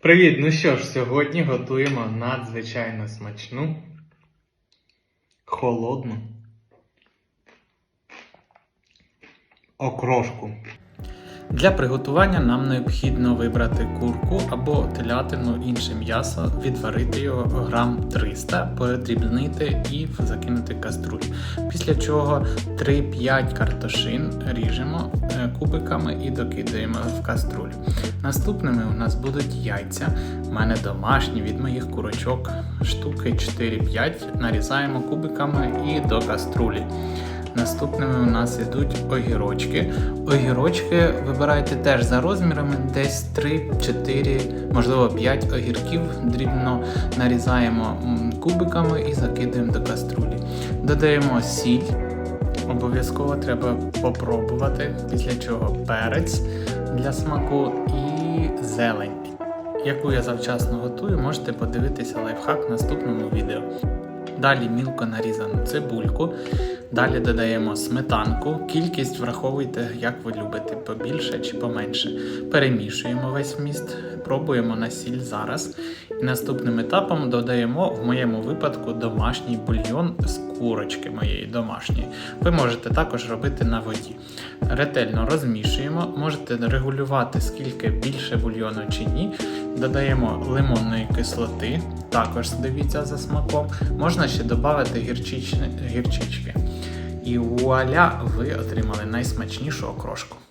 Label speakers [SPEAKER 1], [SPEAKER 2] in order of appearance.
[SPEAKER 1] Привіт! Ну що ж, сьогодні готуємо надзвичайно смачну, холодну окрошку. Для приготування нам необхідно вибрати курку або телятину інше м'ясо, відварити його грам 300, подрібнити і закинути в каструлю. Після чого 3-5 картошин ріжемо е, кубиками і докидаємо в каструлю. Наступними у нас будуть яйця. У мене домашні від моїх курочок штуки 4-5. Нарізаємо кубиками і до каструлі. Наступними у нас йдуть огірочки. Огірочки вибирайте теж за розмірами, десь 3-4, можливо 5 огірків дрібно нарізаємо кубиками і закидаємо до каструлі. Додаємо сіль. Обов'язково треба попробувати, після чого перець для смаку і зелень. Яку я завчасно готую, можете подивитися лайфхак в наступному відео. Далі мілко нарізану цибульку. Далі додаємо сметанку. Кількість враховуйте, як ви любите, побільше чи поменше. Перемішуємо весь вміст, пробуємо на сіль зараз. І наступним етапом додаємо, в моєму випадку, домашній бульйон з курочки моєї домашньої. Ви можете також робити на воді. Ретельно розмішуємо, можете регулювати, скільки більше бульйону чи ні. Додаємо лимонної кислоти, також дивіться за смаком. Можна ще додати гірчички. І вуаля, ви отримали найсмачнішу окрошку.